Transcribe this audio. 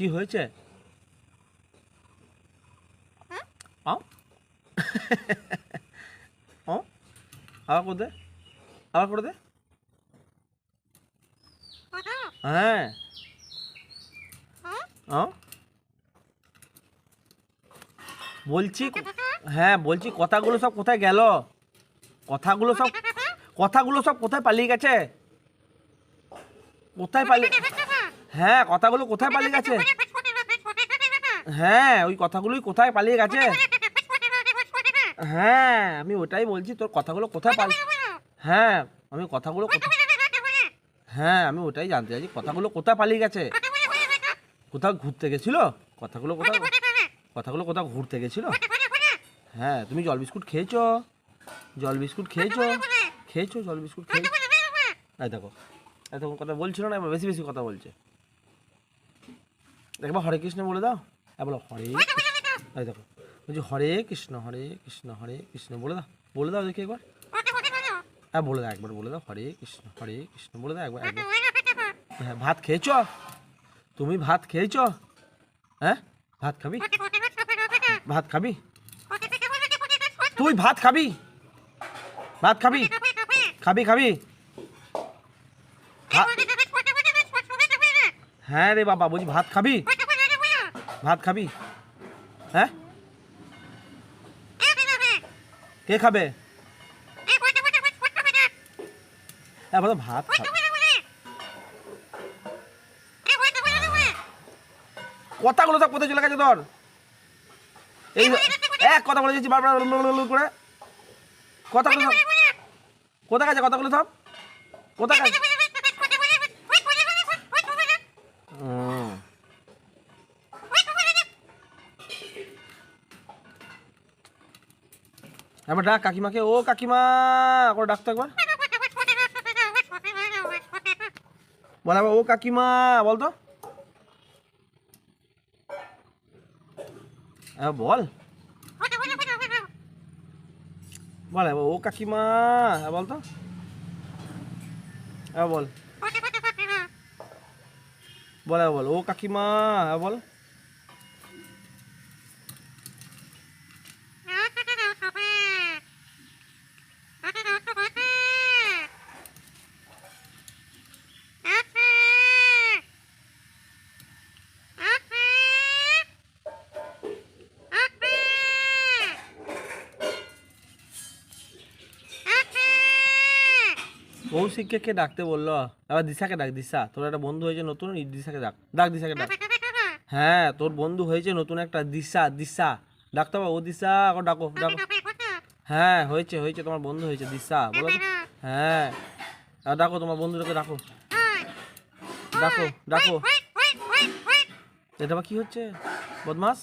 কি হয়েছে? আবার করে দে। আবার করে দে। হ্যাঁ। বলছি হ্যাঁ বলছি কথাগুলো সব কোথায় গেল? কথাগুলো সব কথাগুলো সব কোথায় পালিয়ে গেছে? কোথায় পালিয়ে হ্যাঁ কথাগুলো কোথায় পালিয়ে গেছে? হ্যাঁ ওই কথাগুলোই কোথায় পালিয়ে গেছে? হ্যাঁ আমি ওটাই বলছি, তোর কথাগুলো কোথায় পালিয়ে হ্যাঁ আমি কথাগুলো হ্যাঁ আমি ওটাই জানতে চাইছি, কথাগুলো কোথায় পালিয়ে গেছে? কোথাও ঘুরতে গেছিল? কথাগুলো কোথাও কথাগুলো কোথাও ঘুরতে গেছিল? হ্যাঁ তুমি জল বিস্কুট খেয়েছো? জল বিস্কুট খেয়েছো? খেয়েছো জল বিস্কুট খেয়েছো? এই দেখো, এতক্ষণ কথা বলছিল না বেশি বেশি কথা বলছে। একবার হরে কৃষ্ণ বলে দাও? হ্যাঁ বলো, হরে। এই দেখো, বলছি হরে কৃষ্ণ হরে কৃষ্ণ হরে কৃষ্ণ বলে দাও। বলে দাও দেখি একবার। হ্যাঁ বলে দাও একবার, বলে দাও, হরে কৃষ্ণ হরে কৃষ্ণ বলে দাও একবার একবার। হ্যাঁ ভাত খেয়েছ? তুমি ভাত খেয়েছ? হ্যাঁ ভাত খাবি? ভাত খাবি? তুই ভাত খাবি? ভাত খাবি? খাবি খাবি? হ্যাঁ রে বাবা, বলছি ভাত খাবি? ভাত খাবি? হ্যাঁ? কে খাবে? হ্যাঁ ভাত কথাগুলো সব কোথায় চলে গেছে তোর? এই এক কথা বলে যাচ্ছি বারবার করে। কথাগুলো কোথায় গেছে কথাগুলো সব? কোথায় গেছে? একবার ডাক কাকিমাকে ও কাকিমা করে ডাকতো একবার। বল একবার, ও কাকিমা বলতো। বল। বল ও কাকিমা বলতো। বল। বল বল ও কাকিমা বল। কৌশিককে কে ডাকতে বলল আবার দিশাকে ডাক, দিশা। তোর একটা বন্ধু হয়েছে নতুন দিশাকে ডাক। ডাক, দিশাকে ডাক। হ্যাঁ তোর বন্ধু হয়েছে নতুন একটা দিশা দিশা। ডাকতে হবে, ও দিশা এখন ডাকো ডাকো। হ্যাঁ হয়েছে হয়েছে, তোমার বন্ধু হয়েছে দিশা। বলো হ্যাঁ। আর ডাকো, তোমার বন্ধুটাকে ডাকো। ডাকো ডাকো। এটা আবার কি হচ্ছে? বদমাস?